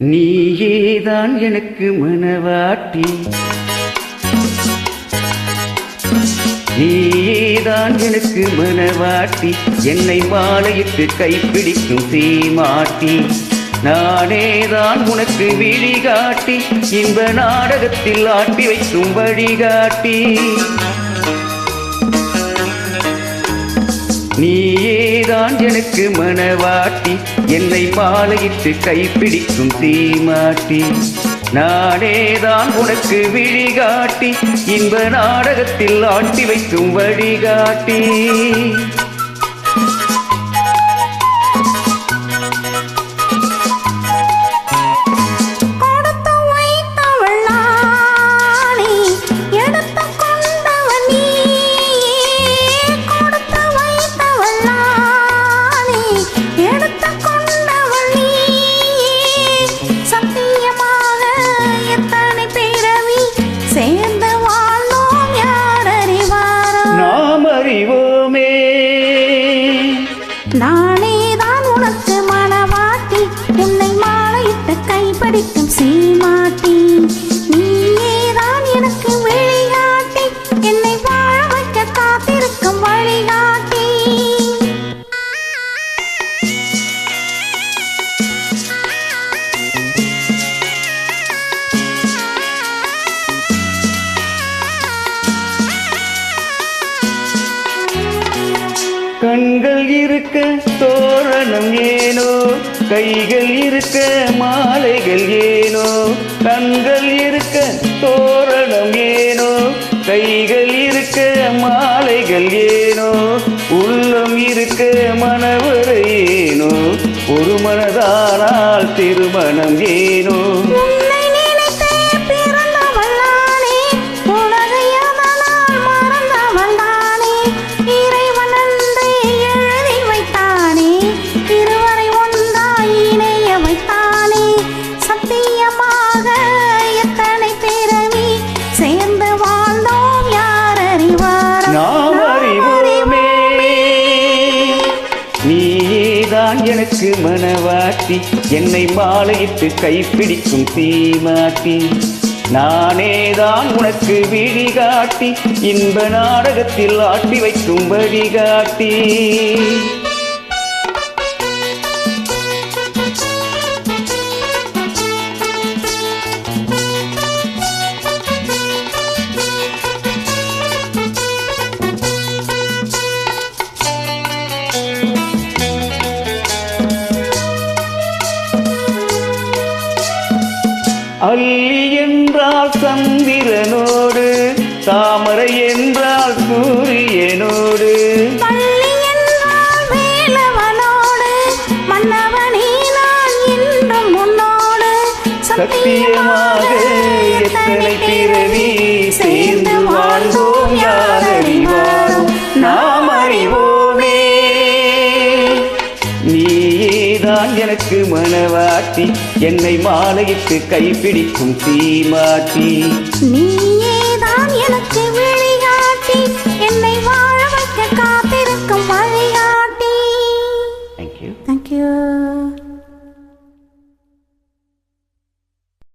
நீயேதான் எனக்கு மனவாட்டி. நீயேதான் எனக்கு மனவாட்டி. என்னை மாலையிட்டு கைப்பிடிக்கும் சீமாட்டி நானேதான் உனக்கு விழிகாட்டி. இன்ப நாடகத்தில் ஆட்டி வைக்கும் வழிகாட்டி. நீயே நீதான் எனக்கு மனவாட்டி என்னை மாலையிட்டு கைப்பிடிக்கும் தீமாட்டி. நானேதான் உனக்கு விழிகாட்டி இன்ப நாடகத்தில் ஆட்டி வைக்கும் வழிகாட்டி. மனமே நானே தான் உனக்கு மனவாட்டி உன்னை மாலையிட்டு கைப்பிடிக்கும் சீமாட்டி. கண்கள் இருக்க தோரணம் ஏனோ? கைகள் இருக்க மாலைகள் ஏனோ? கண்கள் இருக்க தோரணம் ஏனோ? கைகள் இருக்க மாலைகள் ஏனோ? உள்ளம் இருக்க மனவரை ஏனோ? ஒரு மனதானால் திருமணம் ஏனோ? நீதான் எனக்கு மனவாட்டி என்னை மாலையிட்டு கைப்பிடிக்கும் தீமாட்டி. நானேதான் உனக்கு விழிகாட்டி இன்ப நாடகத்தில் ஆட்டி வைக்கும் வழிகாட்டி. அல்லி என்றால் சந்திரனோடு தாமரை என்றால் சூரியனோடு. சத்தியமாக எத்தனை பிறவி சேர்ந்து வாழ்ந்தோம் யார்? நீதான் எனக்கு மனவாட்டி என்னை மாலையிட்டு கைப்பிடிக்கும் தீமாட்டி நீயேதான் எனக்கு